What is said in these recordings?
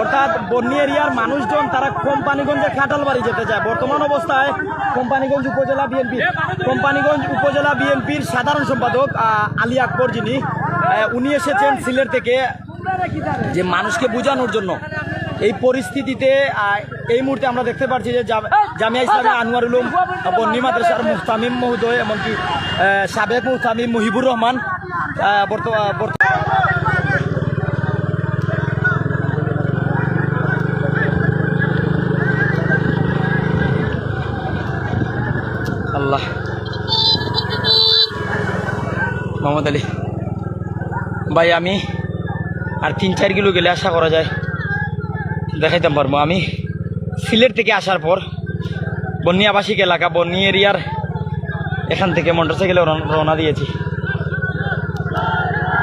অর্থাৎ বন্যী এরিয়ার মানুষজন তারা কোম্পানিগঞ্জের খাটালবাড়ি যেতে চায়। বর্তমান অবস্থায় কোম্পানিগঞ্জ উপজেলা বিএনপি কোম্পানিগঞ্জ উপজেলা বিএনপির সাধারণ সম্পাদক আলী আকবর যিনি উনি এসেছেন সিলেট থেকে যে মানুষকে বোঝানোর জন্য। এই পরিস্থিতিতে এই মুহূর্তে আমরা দেখতে পাচ্ছি যে জামিয়া ইসলামী আনোয়ার উলুম বন্যী মাদ্রাসার মুহতামিম মহোদয় এমনকি সাবেক মুস্তামিম মুহিবুর রহমান আল্লাহ। মোহাম্মদ আলী। ভাই আমি আর তিন চার কিলো গেলে আশা করা যায়। দেখাইতাম পারব। আমি সিলেট থেকে আসার পর বন্যী আবাসিক এলাকা, বন্যী এরিয়ার এখান থেকে মোটরসাইকেলে রওনা- দিয়েছি।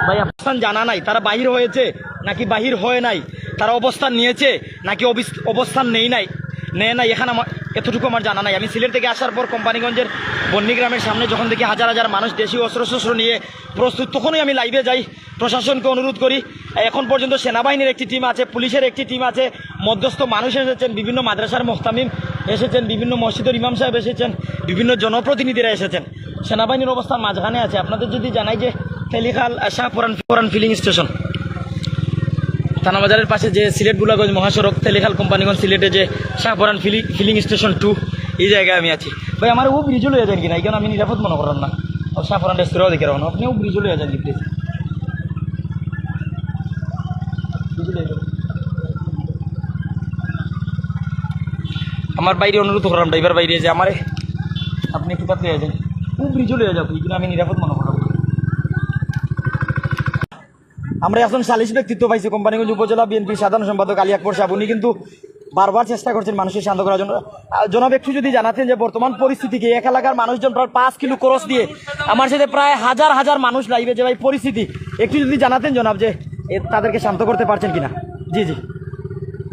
ভাই, অবস্থান জানা নাই। তারা বাহির হয়েছে, নাকি বাহির হয় নাই? তারা অবস্থান নিয়েছে, নাকি অবিস- অবস্থান নেই নাই? নেয় নাই? এখানে এতটুকু আমার জানা নাই। আমি সিলেট থেকে আসার পর কোম্পানিগঞ্জের বন্যী গ্রামের সামনে যখন দেখি হাজার হাজার মানুষ দেশীয় অস্ত্রশস্ত্র নিয়ে প্রস্তুত, তখনই আমি লাইভে যাই। প্রশাসনকে অনুরোধ করি, এখন পর্যন্ত সেনাবাহিনীর একটি টিম আছে, পুলিশের একটি টিম আছে, মধ্যস্থ মানুষ এসেছেন, বিভিন্ন মাদ্রাসার মোহতামিম এসেছেন, বিভিন্ন মসজিদের ইমাম সাহেব এসেছেন, বিভিন্ন জনপ্রতিনিধিরা এসেছেন। সেনাবাহিনীর অবস্থান মাঝখানে আছে। আপনাদের যদি জানাই যে তেলিখাল শাহপুরান পুরান ফিলিং স্টেশন থানাবাজারের পাশে যে সিলেট গুলাগঞ্জ মহাসড়ক, তেলিখাল কোম্পানিগঞ্জ সিলেটে যে Shahporan filling filling station two, এই জায়গায় আমি আছি। ভাই, আমার ও ব্রিজও লয়ে যান কিনা? এই কারণে আমি নিরাপদ মনে করেন না। শাহপুরান রেস্তোরাঁও দেখে রাখুন আপনি ও ব্রিজও লয়ে যান কি প্লিজ আমার বাইরে অনুরোধ করলাম ড্রাইভার বাইরে যে আমারে আপনি একটু তাতে যান। ও ব্রিজও লয়ে যাব কিন্তু আমি নিরাপদ মনে করলাম আমরা এখন সালিশ ব্যক্তিত্ব পাইছি কোম্পানিগঞ্জ উপজেলা বিএনপি সাধারণ সম্পাদক আলী আকবর সাহেব। উনি কিন্তু বারবার চেষ্টা করছেন মানুষের শান্ত করার জন্য। জনাব একটু যদি জানাতেন যে বর্তমান পরিস্থিতি কি? এক এলাকার মানুষজন প্রায় পাঁচ কিলো ক্রস দিয়ে আমার সাথে প্রায় হাজার হাজার মানুষ লাইবে যে ভাই পরিস্থিতি একটু যদি জানাতেন জনাব যে তাদেরকে শান্ত করতে পারছেন কিনা? জি জি।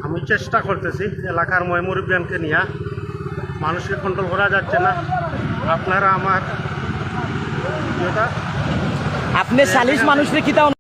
আমি চেষ্টা করতেছি এলাকার ময়মুরুবিয়ানকে নিয়ে। মানুষকে কন্ট্রোল করা যাচ্ছে না। আপনারা আমার আপনি সালিশ মানুষকে কিতা